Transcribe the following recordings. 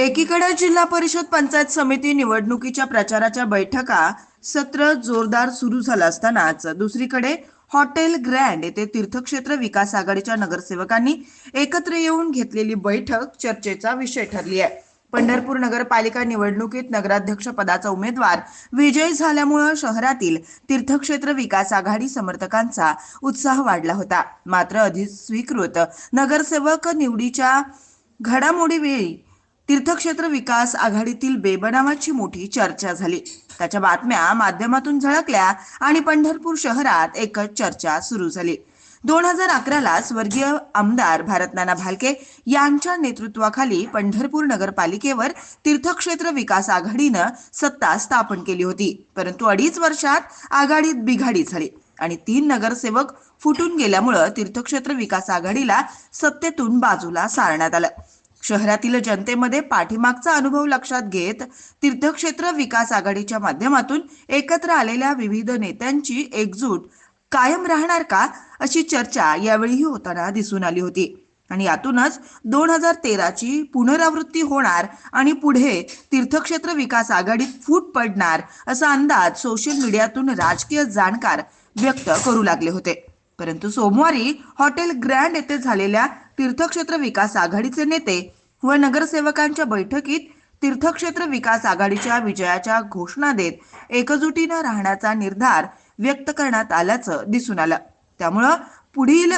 एकीकडे जिल्हा परिषद पंचायत समिती निवडणुकीच्या प्रचाराच्या बैठका सत्र जोरदार सुरू झालं असतानाच दुसरीकडे हॉटेल ग्रँड येथे तीर्थक्षेत्र विकास आघाडीच्या नगरसेवकांनी एकत्र येऊन घेतलेली बैठक चर्चेचा विषय ठरली आहे. पंढरपूर नगरपालिका निवडणुकीत नगराध्यक्ष पदाचा उमेदवार विजयी झाल्यामुळं शहरातील तीर्थक्षेत्र विकास आघाडी समर्थकांचा उत्साह वाढला होता. मात्र अधिस्वीकृत नगरसेवक निवडीच्या घडामोडीवेळी तीर्थक्षेत्र विकास आघाडीतील बेबनावाची मोठी चर्चा झाली. त्याच्या बातम्या माध्यमातून झळकल्या आणि पंढरपूर शहरात एकच चर्चा सुरू झाली. दोन हजार अकराला स्वर्गीय आमदार भारतनाना भालके यांच्या नेतृत्वाखाली पंढरपूर नगरपालिकेवर तीर्थक्षेत्र विकास आघाडीनं सत्ता स्थापन केली होती. परंतु अडीच वर्षात आघाडीत बिघाडी झाली आणि तीन नगरसेवक फुटून गेल्यामुळं तीर्थक्षेत्र विकास आघाडीला सत्तेतून बाजूला सारण्यात आलं. शहरातील जनतेमध्ये पाठीमागचा अनुभव लक्षात घेत तीर्थक्षेत्र विकास आघाडीच्या माध्यमातून एकत्र आलेल्या विविध नेत्यांची एकजूट कायम राहणार का अशी चर्चा यावेळीही होताना दिसून आली होती. आणि यातूनच दोन हजार तेराची पुनरावृत्ती होणार आणि पुढे तीर्थक्षेत्र विकास आघाडीत फूट पडणार असा अंदाज सोशल मीडियातून राजकीय जाणकार व्यक्त करू लागले होते. परंतु सोमवारी हॉटेल ग्रँड येथे झालेल्या तीर्थक्षेत्र विकास आघाडीचे नेते व नगरसेवकांच्या बैठकीत तीर्थक्षेत्र विकास आघाडीच्या विजयाच्या घोषणा देत एकजुटीनं राहण्याचा निर्धार व्यक्त करण्यात आल्याचं दिसून आलं. त्यामुळं पुढील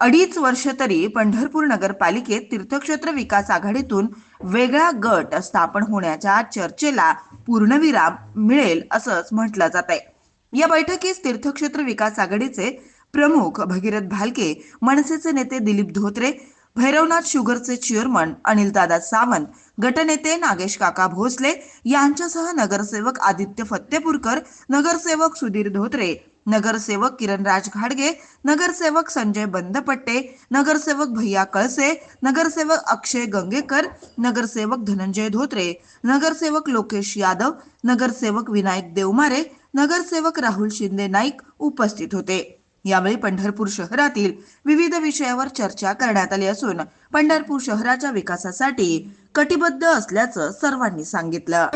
अडीच वर्ष तरी पंढरपूर नगरपालिकेत तीर्थक्षेत्र विकास आघाडीतून वेगळा गट स्थापन होण्याच्या चर्चेला पूर्णविराम मिळेल असंच म्हटलं जात आहे या बैठकीस तीर्थक्षेत्र विकास आघाडीचे प्रमुख भगीरथ भालके मनसेचे नेते दिलीप धोत्रे भैरवनाथ शुगरचे चेअरमन अनिलदादा सावंत गटनेते नागेश काका भोसले यांच्यासह नगरसेवक आदित्य फत्तेपूरकर नगरसेवक सुधीर धोत्रे नगरसेवक किरणराज घाडगे नगरसेवक संजय बंदपट्टे नगरसेवक भैया कळसे नगरसेवक अक्षय गंगेकर नगरसेवक धनंजय धोत्रे नगरसेवक लोकेश यादव नगरसेवक विनायक देवमारे नगरसेवक राहुल शिंदे नाईक उपस्थित होते. यावेळी पंढरपूर शहरातील विविध विषयावर चर्चा करण्यात आली असून पंढरपूर शहराच्या विकासासाठी कटिबद्ध असल्याचं सर्वांनी सांगितलं.